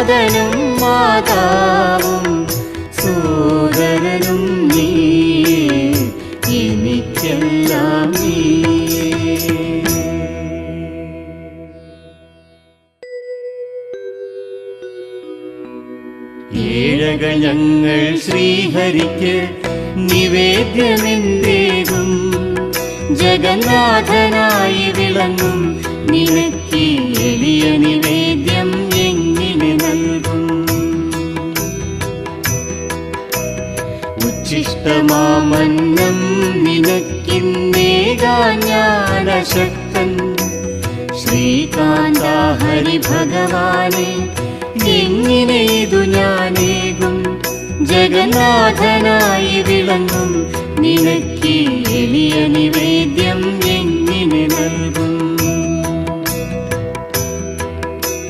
നാഥനും മാതാവും സോദരനും നീ. എനിക്കെല്ലാം നീ. ഏഴക ഞങ്ങൾ ശ്രീഹരിക്ക് നിവേദ്യമെന്തേകും? ജഗന്നാഥനായി ഉച്ഛിഷ്ടമാമന്നം നിനക്കിന്നേകാജ്ഞാനശക്തൻ ശ്രീകാന്ത ഹരി ഭഗവാനെ എങ്ങനെ ഇതു ഞാനേകും? ജഗന്നാഥനായി വിളങ്ങും. നിനക്ക് എളിയ നിവേദ്യം